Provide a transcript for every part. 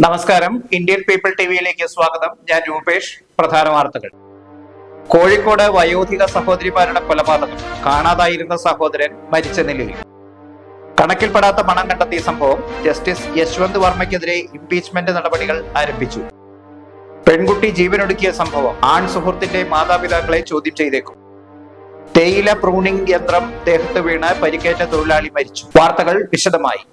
നമസ്കാരം. Indian people ടിവിയിലേക്ക് സ്വാഗതം. ഞാൻ രൂപേഷ്. പ്രധാന വാർത്തകൾ. കോഴിക്കോട് വയോധിക സഹോദരിമാരുടെ കൊലപാതകം. കാണാതായിരുന്ന സഹോദരൻ മരിച്ച നിലയിൽ. കണക്കിൽപ്പെടാത്ത പണം കണ്ടെത്തിയ സംഭവം ജസ്റ്റിസ് യശ്വന്ത് വർമ്മയ്ക്കെതിരെ ഇംപീച്ച്മെന്റ് നടപടികൾ ആരംഭിച്ചു. പെൺകുട്ടി ജീവനൊടുക്കിയ സംഭവം ആൺ സുഹൃത്തിന്റെ മാതാപിതാക്കളെ ചോദ്യം ചെയ്തേക്കും. തേയില പ്രൂണിംഗ് യന്ത്രം ദേഹത്ത് വീണ് പരിക്കേറ്റ തൊഴിലാളി മരിച്ചു. വാർത്തകൾ വിശദമായി.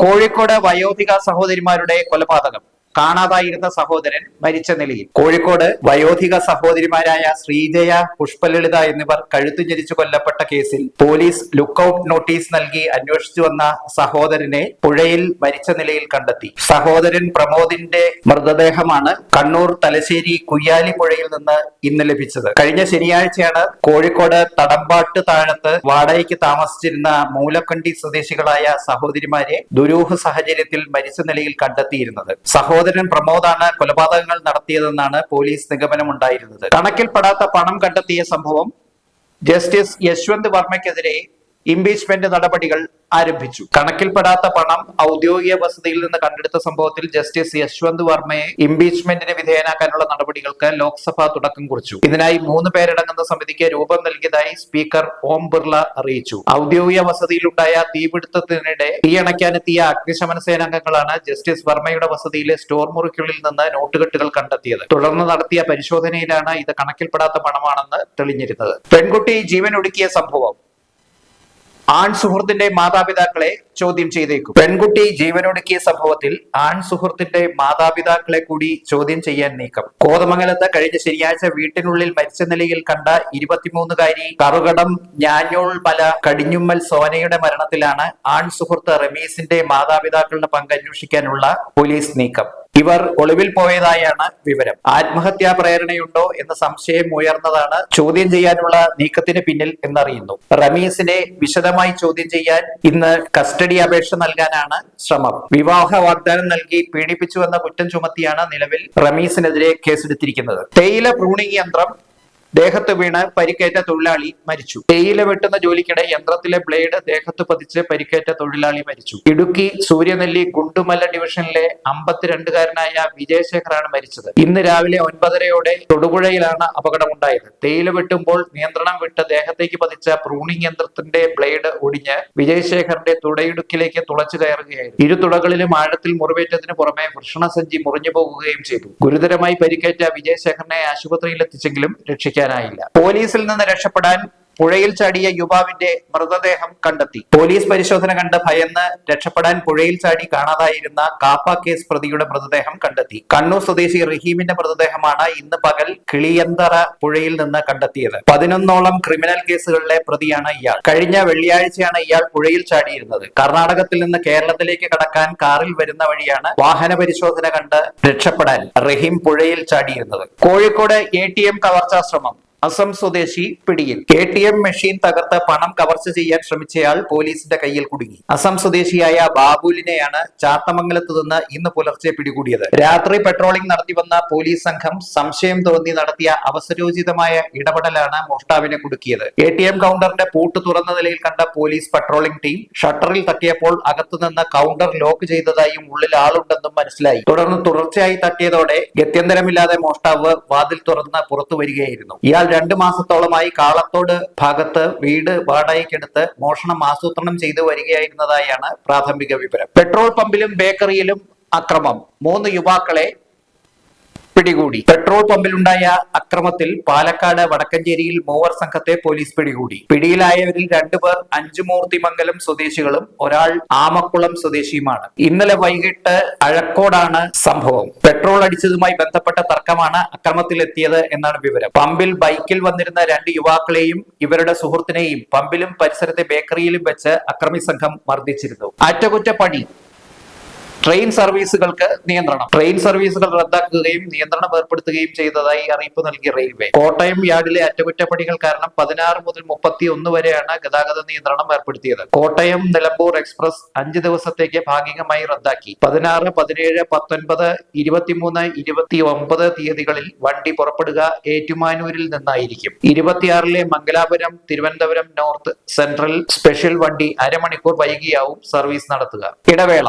കോഴിക്കോട് വയോധിക സഹോദരിമാരുടെ കൊലപാതകം. കാണാതായിരുന്ന സഹോദരൻ മരിച്ച നിലയിൽ. കോഴിക്കോട് വയോധിക സഹോദരിമാരായ ശ്രീജയ പുഷ്പലളിത എന്നിവർ കഴുത്തു ഞെരിച്ചു കൊല്ലപ്പെട്ട കേസിൽ പോലീസ് ലുക്കൌട്ട് നോട്ടീസ് നൽകി അന്വേഷിച്ചു വന്ന സഹോദരനെ പുഴയിൽ മരിച്ച നിലയിൽ കണ്ടെത്തി. സഹോദരൻ പ്രമോദിന്റെ മൃതദേഹമാണ് കണ്ണൂർ തലശ്ശേരി കുയ്യാലി പുഴയിൽ നിന്ന് ഇന്ന് ലഭിച്ചത്. കഴിഞ്ഞ ശനിയാഴ്ചയാണ് കോഴിക്കോട് തടമ്പാട്ട് താഴത്ത് വാടകയ്ക്ക് താമസിച്ചിരുന്ന മൂലക്കണ്ടി സ്വദേശികളായ സഹോദരിമാരെ ദുരൂഹ സാഹചര്യത്തിൽ മരിച്ച നിലയിൽ കണ്ടെത്തിയിരുന്നത്. സഹോദരൻ പ്രമോദാണ് കൊലപാതകങ്ങൾ നടത്തിയതെന്നാണ് പോലീസ് നിഗമനമുണ്ടായിരുന്നത്. കണക്കിൽപ്പെടാത്ത പണം കണ്ടെത്തിയ സംഭവം ജസ്റ്റിസ് യശ്വന്ത് വർമ്മയ്ക്കെതിരെ ഇംപീച്ച്മെന്റ് നടപടികൾ ആരംഭിച്ചു. കണക്കിൽപ്പെടാത്ത പണം ഔദ്യോഗിക വസതിയിൽ നിന്ന് കണ്ടെടുത്ത സംഭവത്തിൽ ജസ്റ്റിസ് യശ്വന്ത് വർമ്മയെ ഇംപീച്ച്മെന്റിന് വിധേയനാക്കാനുള്ള നടപടികൾക്ക് ലോക്സഭ തുടക്കം കുറിച്ചു. ഇതിനായി മൂന്ന് പേരടങ്ങുന്ന സമിതിക്ക് രൂപം നൽകിയതായി സ്പീക്കർ ഓം ബിർള അറിയിച്ചു. ഔദ്യോഗിക വസതിയിലുണ്ടായ തീപിടുത്തത്തിനിടെ തീയണയ്ക്കാനെത്തിയ അഗ്നിശമന സേനാംഗങ്ങളാണ് ജസ്റ്റിസ് വർമ്മയുടെ വസതിയിലെ സ്റ്റോർ മുറിക്കുള്ളിൽ നിന്ന് നോട്ടുകെട്ടുകൾ കണ്ടെത്തിയത്. തുടർന്ന് നടത്തിയ പരിശോധനയിലാണ് ഇത് കണക്കിൽപ്പെടാത്ത പണമാണെന്ന് തെളിഞ്ഞിരുന്നത്. പെൺകുട്ടി ജീവൻ ഒടുക്കിയ സംഭവം. ആൺ സുഹൃത്തിന്റെ മാതാപിതാക്കളെ ചോദ്യം ചെയ്തേക്കും. പെൺകുട്ടി ജീവനൊടുക്കിയ സംഭവത്തിൽ ആൺ സുഹൃത്തിന്റെ മാതാപിതാക്കളെ കൂടി ചോദ്യം ചെയ്യാൻ നീക്കം. കോതമംഗലത്ത് കഴിഞ്ഞ ശനിയാഴ്ച വീട്ടിനുള്ളിൽ മരിച്ച നിലയിൽ കണ്ട ഇരുപത്തിമൂന്നുകാരി കറുകടം ഞാഞ്ഞോൾ പല കടിഞ്ഞുമ്മൽ സോനയുടെ മരണത്തിലാണ് ആൺ സുഹൃത്ത് റമീസിന്റെ മാതാപിതാക്കളുടെ പങ്ക് അന്വേഷിക്കാനുള്ള പോലീസ് നീക്കം. ഇവർ ഒളിവിൽ പോയതായാണ് വിവരം. ആത്മഹത്യാ പ്രേരണയുണ്ടോ എന്ന സംശയം ഉയർന്നതാണ് ചോദ്യം ചെയ്യാനുള്ള നീക്കത്തിന് പിന്നിൽ എന്നറിയുന്നു. റമീസിനെ വിശദമായി ചോദ്യം ചെയ്യാൻ ഇന്ന് കസ്റ്റഡി അപേക്ഷ നൽകാനാണ് ശ്രമം. വിവാഹ വാഗ്ദാനം നൽകി പീഡിപ്പിച്ചുവെന്ന കുറ്റം ചുമത്തിയാണ് നിലവിൽ റമീസിനെതിരെ കേസെടുത്തിരിക്കുന്നത്. തേയില പ്രൂണിംഗ് യന്ത്രം ദേഹത്ത് വീണ് പരിക്കേറ്റ തൊഴിലാളി മരിച്ചു. തേയില വെട്ടുന്ന ജോലിക്കിടെ യന്ത്രത്തിലെ ബ്ലേഡ് ദേഹത്ത് പതിച്ച് പരിക്കേറ്റ തൊഴിലാളി മരിച്ചു. ഇടുക്കി സൂര്യനെല്ലി ഗുണ്ടുമല ഡിവിഷനിലെ അമ്പത്തിരണ്ടുകാരനായ വിജയശേഖറാണ് മരിച്ചത്. ഇന്ന് രാവിലെ ഒൻപതരയോടെ തൊടുപുഴയിലാണ് അപകടമുണ്ടായത്. തേയില വെട്ടുമ്പോൾ നിയന്ത്രണം വിട്ട് ദേഹത്തേക്ക് പതിച്ച പ്രൂണിംഗ് യന്ത്രത്തിന്റെ ബ്ലേഡ് ഒടിഞ്ഞ് വിജയശേഖറിന്റെ തുടയിടുക്കിലേക്ക് തുളച്ചു കയറുകയായിരുന്നു. ഇരു തുടകളിലും ആഴത്തിൽ മുറിവേറ്റതിന് പുറമെ വൃഷണസഞ്ചി മുറിഞ്ഞു പോകുകയും ചെയ്തു. ഗുരുതരമായി പരിക്കേറ്റ വിജയശേഖരനെ ആശുപത്രിയിൽ എത്തിച്ചെങ്കിലും രക്ഷിക്കാനായില്ല പോലീസിൽ നിന്ന് രക്ഷപ്പെടാൻ പുഴയിൽ ചാടിയ യുവാവിന്റെ മൃതദേഹം കണ്ടെത്തി. പോലീസ് പരിശോധന കണ്ട് ഭയന്ന് രക്ഷപ്പെടാൻ പുഴയിൽ ചാടി കാണാതായിരുന്ന കാപ്പ കേസ് പ്രതിയുടെ മൃതദേഹം കണ്ടെത്തി. കണ്ണൂർ സ്വദേശി റഹീമിന്റെ മൃതദേഹമാണ് ഇന്ന് പകൽ കിളിയന്തറ പുഴയിൽ നിന്ന് കണ്ടെത്തിയത്. പതിനൊന്നോളം ക്രിമിനൽ കേസുകളിലെ പ്രതിയാണ് ഇയാൾ. കഴിഞ്ഞ വെള്ളിയാഴ്ചയാണ് ഇയാൾ പുഴയിൽ ചാടിയിരുന്നത്. കർണാടകത്തിൽ നിന്ന് കേരളത്തിലേക്ക് കടക്കാൻ കാറിൽ വരുന്ന വഴിയാണ് വാഹന പരിശോധന കണ്ട് രക്ഷപ്പെടാൻ റഹീം പുഴയിൽ ചാടിയിരുന്നത്. കോഴിക്കോട് എ ടി എം കവർച്ചാ ശ്രമം അസം സ്വദേശി പിടിയിൽ. കെ ടി എം മെഷീൻ തകർത്ത് പണം കവർച്ച ചെയ്യാൻ ശ്രമിച്ചയാൾ പോലീസിന്റെ കയ്യിൽ കുടുങ്ങി. അസം സ്വദേശിയായ ബാബുലിനെയാണ് ചാത്തമംഗലത്ത് നിന്ന് ഇന്ന് പുലർച്ചെ പിടികൂടിയത്. രാത്രി പെട്രോളിംഗ് നടത്തി വന്ന പോലീസ് സംഘം സംശയം തോന്നി നടത്തിയ അവസരോചിതമായ ഇടപെടലാണ് മോഷ്ടാവിനെ കുടുക്കിയത്. എ ടി എം കൗണ്ടറിന്റെ പൂട്ട് തുറന്ന നിലയിൽ കണ്ട പോലീസ് പെട്രോളിംഗ് ടീം ഷട്ടറിൽ തട്ടിയപ്പോൾ അകത്തുനിന്ന് കൗണ്ടർ ലോക്ക് ചെയ്തതായും ഉള്ളിൽ ആളുണ്ടെന്നും മനസ്സിലായി. തുടർന്ന് തുടർച്ചയായി തട്ടിയതോടെ ഗത്യന്തരമില്ലാതെ മോഷ്ടാവ് വാതിൽ തുറന്ന് പുറത്തു വരികയായിരുന്നു. ഇയാൾ രണ്ടു മാസത്തോളമായി കാളത്തോട് ഭാഗത്ത് വീട് വാടകയ്ക്കെടുത്ത് മോഷണം ആസൂത്രണം ചെയ്തു വരികയായിരുന്നതായാണ് പ്രാഥമിക വിവരം. പെട്രോൾ പമ്പിലും ബേക്കറിയിലും അക്രമം. മൂന്ന് യുവാക്കളെ പിടികൂടി. പെട്രോൾ പമ്പിലുണ്ടായ അക്രമത്തിൽ പാലക്കാട് വടക്കഞ്ചേരിയിൽ മൂവർ സംഘത്തെ പോലീസ് പിടികൂടി. പിടിയിലായവരിൽ രണ്ടുപേർ അഞ്ചുമൂർത്തിമംഗലം സ്വദേശികളും ഒരാൾ ആമക്കുളം സ്വദേശിയുമാണ്. ഇന്നലെ വൈകിട്ട് അഴക്കോടാണ് സംഭവം. പെട്രോൾ അടിച്ചതുമായി ബന്ധപ്പെട്ട തർക്കമാണ് അക്രമത്തിലെത്തിയത് എന്നാണ് വിവരം. പമ്പിൽ ബൈക്കിൽ വന്നിരുന്ന രണ്ട് യുവാക്കളെയും ഇവരുടെ സുഹൃത്തിനെയും പമ്പിലും പരിസരത്തെ ബേക്കറിയിലും വെച്ച് അക്രമി സംഘം മർദ്ദിച്ചിരുന്നു. അറ്റകുറ്റപ്പണി ട്രെയിൻ സർവീസുകൾക്ക് നിയന്ത്രണം. ട്രെയിൻ സർവീസുകൾ റദ്ദാക്കുകയും നിയന്ത്രണം ഏർപ്പെടുത്തുകയും ചെയ്തതായി അറിയിപ്പ് നൽകി റെയിൽവേ. കോട്ടയം യാർഡിലെ അറ്റകുറ്റപ്പണികൾ കാരണം പതിനാറ് മുതൽ മുപ്പത്തി ഒന്ന് വരെയാണ് ഗതാഗത നിയന്ത്രണം ഏർപ്പെടുത്തിയത്. കോട്ടയം നിലമ്പൂർ എക്സ്പ്രസ് അഞ്ച് ദിവസത്തേക്ക് ഭാഗികമായി റദ്ദാക്കി. പതിനാറ് പതിനേഴ് പത്തൊൻപത് ഇരുപത്തിമൂന്ന് ഇരുപത്തി ഒമ്പത് തീയതികളിൽ വണ്ടി പുറപ്പെടുക ഏറ്റുമാനൂരിൽ നിന്നായിരിക്കും. ഇരുപത്തിയാറിലെ Mangalapuram Thiruvananthapuram north central special വണ്ടി അരമണിക്കൂർ വൈകിയാവും സർവീസ് നടത്തുക. ഇടവേള.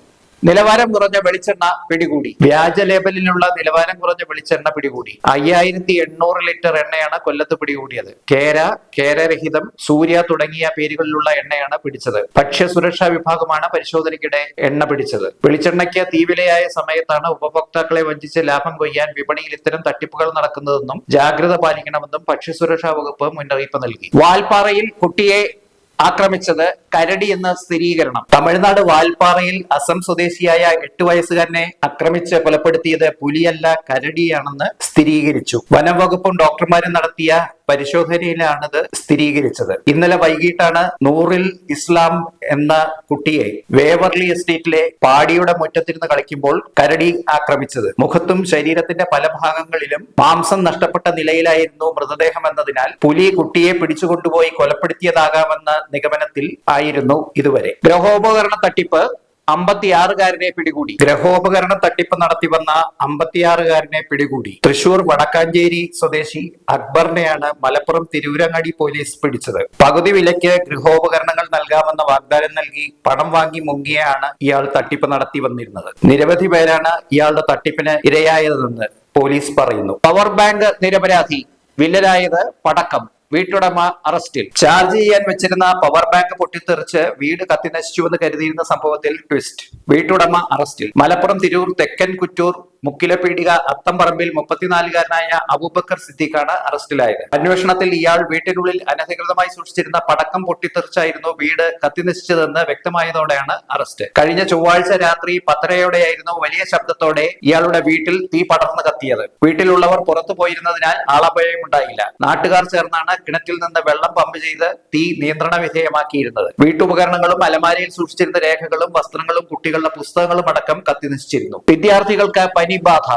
നിലവാരം കുറഞ്ഞ വെളിച്ചെണ്ണ പിടികൂടി. വ്യാജ ലേബലിലുള്ള നിലവാരം കുറഞ്ഞ വെളിച്ചെണ്ണ പിടികൂടി. അയ്യായിരത്തി എണ്ണൂറ് ലിറ്റർ എണ്ണയാണ് കൊല്ലത്ത് പിടികൂടിയത്. കേര കേരരഹിതം സൂര്യ തുടങ്ങിയ പേരുകളിലുള്ള എണ്ണയാണ് പിടിച്ചത്. ഭക്ഷ്യസുരക്ഷാ വിഭാഗമാണ് പരിശോധനയ്ക്കിടെ എണ്ണ പിടിച്ചത്. വെളിച്ചെണ്ണയ്ക്ക് തീവിലയായ സമയത്താണ് ഉപഭോക്താക്കളെ വഞ്ചിച്ച് ലാഭം കൊയ്യാൻ വിപണിയിൽ ഇത്തരം തട്ടിപ്പുകൾ നടക്കുന്നതെന്നും ജാഗ്രത പാലിക്കണമെന്നും ഭക്ഷ്യസുരക്ഷാ വകുപ്പ് മുന്നറിയിപ്പ് നൽകി. വാൽപ്പാറയിൽ കുട്ടിയെ ആക്രമിച്ചത് കരടി എന്ന സ്ഥിരീകരണം. തമിഴ്നാട് വാൽപ്പാറയിൽ അസം സ്വദേശിയായ എട്ട് വയസ്സുകാരനെ ആക്രമിച്ച് കൊലപ്പെടുത്തിയത് പുലിയല്ല കരടിയാണെന്ന് സ്ഥിരീകരിച്ചു. വനം വകുപ്പും ഡോക്ടർമാരും നടത്തിയ പരിശോധനയിലാണിത് സ്ഥിരീകരിച്ചത്. ഇന്നലെ വൈകിട്ടാണ് നൂറിൽ ഇസ്ലാം എന്ന കുട്ടിയെ വേവർലി എസ്റ്റേറ്റിലെ പാടിയുടെ മുറ്റത്തിരുന്ന് കളിക്കുമ്പോൾ കരടി ആക്രമിച്ചത്. മുഖത്തും ശരീരത്തിന്റെ പല ഭാഗങ്ങളിലും മാംസം നഷ്ടപ്പെട്ട നിലയിലായിരുന്നു മൃതദേഹം എന്നതിനാൽ പുലി കുട്ടിയെ പിടിച്ചുകൊണ്ടുപോയി കൊലപ്പെടുത്തിയതാകാമെന്ന നിഗമനത്തിൽ ആയിരുന്നു ഇതുവരെ. ഗ്രഹോപകരണ തട്ടിപ്പ് അമ്പത്തിയാറുകാരനെ പിടികൂടി. ഗ്രഹോപകരണ തട്ടിപ്പ് നടത്തി വന്ന അമ്പത്തിയാറുകാരനെ പിടികൂടി. തൃശൂർ വടക്കാഞ്ചേരി സ്വദേശി അക്ബറിനെയാണ് മലപ്പുറം തിരൂരങ്ങാടി പോലീസ് പിടിച്ചത്. പകുതി വിലയ്ക്ക് ഗൃഹോപകരണങ്ങൾ നൽകാമെന്ന വാഗ്ദാനം നൽകി പണം വാങ്ങി മുങ്ങിയാണ് ഇയാൾ തട്ടിപ്പ് നടത്തി വന്നിരുന്നത്. നിരവധി പേരാണ് ഇയാളുടെ തട്ടിപ്പിന് ഇരയായതെന്ന് പോലീസ് പറയുന്നു. പവർ ബാങ്ക് നിരപരാധി വില്ലരായത് പടക്കം. വീട്ടുടമ അറസ്റ്റിൽ. ചാർജ് ചെയ്യാൻ വെച്ചിരുന്ന പവർ ബാങ്ക് പൊട്ടിത്തെറിച്ച് വീട് കത്തിനശിച്ചുവെന്ന് കരുതിയിരുന്ന സംഭവത്തിൽ ട്വിസ്റ്റ്. വീട്ടുടമ അറസ്റ്റിൽ. മലപ്പുറം തിരൂർ തെക്കൻ കുറ്റൂർ മുക്കിലെ പീടിക അത്തംപറമ്പിൽ മുപ്പത്തിനാലുകാരനായ അബൂബക്കർ സിദ്ദീഖാണ് അറസ്റ്റിലായത്. അന്വേഷണത്തിൽ ഇയാൾ വീട്ടിനുള്ളിൽ അനധികൃതമായി സൂക്ഷിച്ചിരുന്ന പടക്കം പൊട്ടിത്തെറിച്ചായിരുന്നു വീട് കത്തിനശിച്ചതെന്ന് വ്യക്തമായതോടെയാണ് അറസ്റ്റ്. കഴിഞ്ഞ ചൊവ്വാഴ്ച രാത്രി പത്തരയോടെയായിരുന്നു വലിയ ശബ്ദത്തോടെ ഇയാളുടെ വീട്ടിൽ തീ പടർന്നു കത്തിയത്. വീട്ടിലുള്ളവർ പുറത്തു പോയിരുന്നതിനാൽ ആളപയമുണ്ടായില്ല. നാട്ടുകാർ ചേർന്നാണ് കിണറ്റിൽ നിന്ന് വെള്ളം പമ്പ് ചെയ്ത് തീ നിയന്ത്രണ വിധേയമാക്കിയിരുന്നത്. വീട്ടുപകരണങ്ങളും അലമാരയിൽ സൂക്ഷിച്ചിരുന്ന രേഖകളും വസ്ത്രങ്ങളും കുട്ടികളുടെ പുസ്തകങ്ങളും അടക്കം കത്തിനശിച്ചിരുന്നു. വിദ്യാർത്ഥികൾക്ക് പനിബാധ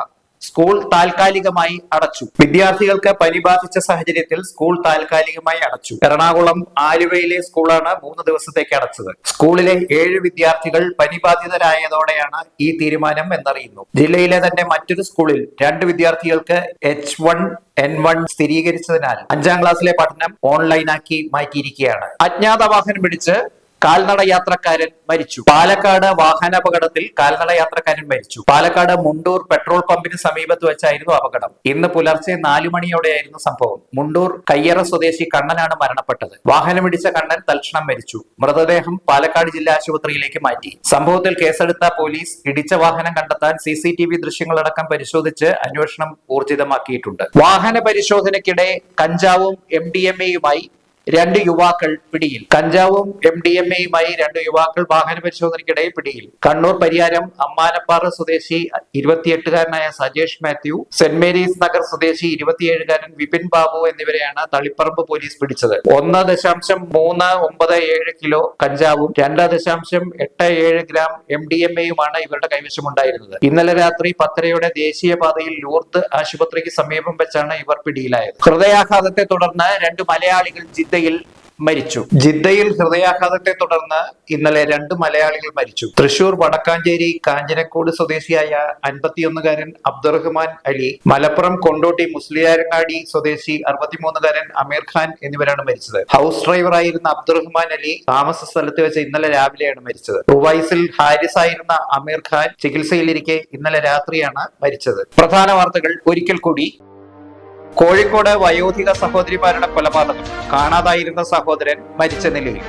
സ്കൂൾ താൽക്കാലികമായി അടച്ചു. വിദ്യാർത്ഥികൾക്ക് പനി ബാധിച്ച സാഹചര്യത്തിൽ സ്കൂൾ താൽക്കാലികമായി അടച്ചു. എറണാകുളം ആലുവയിലെ സ്കൂളാണ് മൂന്ന് ദിവസത്തേക്ക് അടച്ചത്. സ്കൂളിലെ ഏഴ് വിദ്യാർത്ഥികൾ പനി ബാധിതരായതോടെയാണ് ഈ തീരുമാനം എന്നറിയുന്നു. ജില്ലയിലെ തന്നെ മറ്റൊരു സ്കൂളിൽ രണ്ട് വിദ്യാർത്ഥികൾക്ക് എച്ച് വൺ എൻ വൺ സ്ഥിരീകരിച്ചതിനാൽ അഞ്ചാം ക്ലാസ്സിലെ പഠനം ഓൺലൈനാക്കി മാറ്റിയിരിക്കുകയാണ്. അജ്ഞാത വാഹനം പിടിച്ച് കാൽനട യാത്രക്കാരൻ മരിച്ചു. പാലക്കാട് വാഹനാപകടത്തിൽ കാൽനട യാത്രക്കാരൻ മരിച്ചു. പാലക്കാട് മുണ്ടൂർ പെട്രോൾ പമ്പിന് സമീപത്ത് വെച്ചായിരുന്നു അപകടം. ഇന്ന് പുലർച്ചെ നാലു മണിയോടെയായിരുന്നു സംഭവം. മുണ്ടൂർ കയ്യറ സ്വദേശി കണ്ണനാണ് മരണപ്പെട്ടത്. വാഹനമിടിച്ച കണ്ണൻ തൽക്ഷണം മരിച്ചു. മൃതദേഹം പാലക്കാട് ജില്ലാ ആശുപത്രിയിലേക്ക് മാറ്റി. സംഭവത്തിൽ കേസെടുത്ത പോലീസ് ഇടിച്ച വാഹനം കണ്ടെത്താൻ സി സി ടി വി ദൃശ്യങ്ങളടക്കം പരിശോധിച്ച് അന്വേഷണം ഊർജിതമാക്കിയിട്ടുണ്ട്. വാഹന പരിശോധനയ്ക്കിടെ കഞ്ചാവും എം ഡി എം എയുമായി രണ്ട് യുവാക്കൾ പിടിയിൽ. കഞ്ചാവും എം ഡി എം എയുമായി രണ്ട് യുവാക്കൾ വാഹന പരിശോധനയ്ക്കിടെ പിടിയിൽ. കണ്ണൂർ പരിയാരം അമ്മാനപ്പാറ സ്വദേശി ഇരുപത്തിയെട്ടുകാരനായ Sajesh Mathew saint Mary's Nagar സ്വദേശി ഇരുപത്തിയേഴുകാരൻ വിപിൻ ബാബു എന്നിവരെയാണ് തളിപ്പറമ്പ് പോലീസ് പിടിച്ചത്. ഒന്ന് ദശാംശം മൂന്ന് ഒമ്പത് ഏഴ് കിലോ കഞ്ചാവും രണ്ട് ദശാംശം എട്ട് ഏഴ് ഗ്രാം എം ഡി എം എയുമാണ് ഇവരുടെ കൈവശമുണ്ടായിരുന്നത്. ഇന്നലെ രാത്രി പത്തരയോടെ ദേശീയപാതയിൽ ലൂർത്ത് ആശുപത്രിക്ക് സമീപം വെച്ചാണ് ഇവർ പിടിയിലായത്. ഹൃദയാഘാതത്തെ തുടർന്ന് രണ്ട് മലയാളികൾ ജിദ്ദയിൽ മരിച്ചു. ജിദ്ദയിൽ ഹൃദയാഘാതത്തെ തുടർന്ന് ഇന്നലെ രണ്ട് മലയാളികൾ മരിച്ചു. തൃശൂർ വടക്കാഞ്ചേരി കാഞ്ഞിരക്കോട് സ്വദേശിയായ അൻപത്തിയൊന്നുകാരൻ അബ്ദുറഹ്മാൻ അലി മലപ്പുറം കൊണ്ടോട്ടി മുസ്ലിയാരങ്ങാടി സ്വദേശി അറുപത്തിമൂന്നുകാരൻ അമീർ ഖാൻ എന്നിവരാണ് മരിച്ചത്. ഹൗസ് ഡ്രൈവറായിരുന്ന അബ്ദുറഹ്മാൻ അലി താമസ സ്ഥലത്ത് വെച്ച് ഇന്നലെ രാവിലെയാണ് മരിച്ചത്. റുവൈസിൽ ഹാരിസ് ആയിരുന്ന അമീർ ഖാൻ ചികിത്സയിലിരിക്കെ ഇന്നലെ രാത്രിയാണ് മരിച്ചത്. പ്രധാന വാർത്തകൾ ഒരിക്കൽ കൂടി കോഴിക്കോട് വയോധിക സഹോദരിമാരുടെ കൊലപാതകം. കാണാതായിരുന്ന സഹോദരൻ മരിച്ച നിലയിൽ.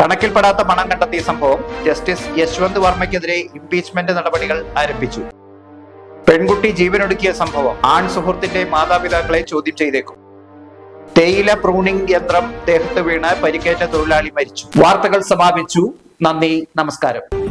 കണക്കിൽപ്പെടാത്ത പണം കണ്ടെത്തിയ സംഭവം ജസ്റ്റിസ് യശ്വന്ത് വർമ്മയ്ക്കെതിരെ ഇംപീച്ച്മെന്റ് നടപടികൾ ആരംഭിച്ചു. പെൺകുട്ടി ജീവനൊടുക്കിയ സംഭവം ആൺ സുഹൃത്തിന്റെ മാതാപിതാക്കളെ ചോദ്യം ചെയ്തേക്കും. തേയില പ്രൂണിംഗ് യന്ത്രം ദേഹത്ത് വീണ് പരിക്കേറ്റ തൊഴിലാളി മരിച്ചു. വാർത്തകൾ സമാപിച്ചു. നന്ദി നമസ്കാരം.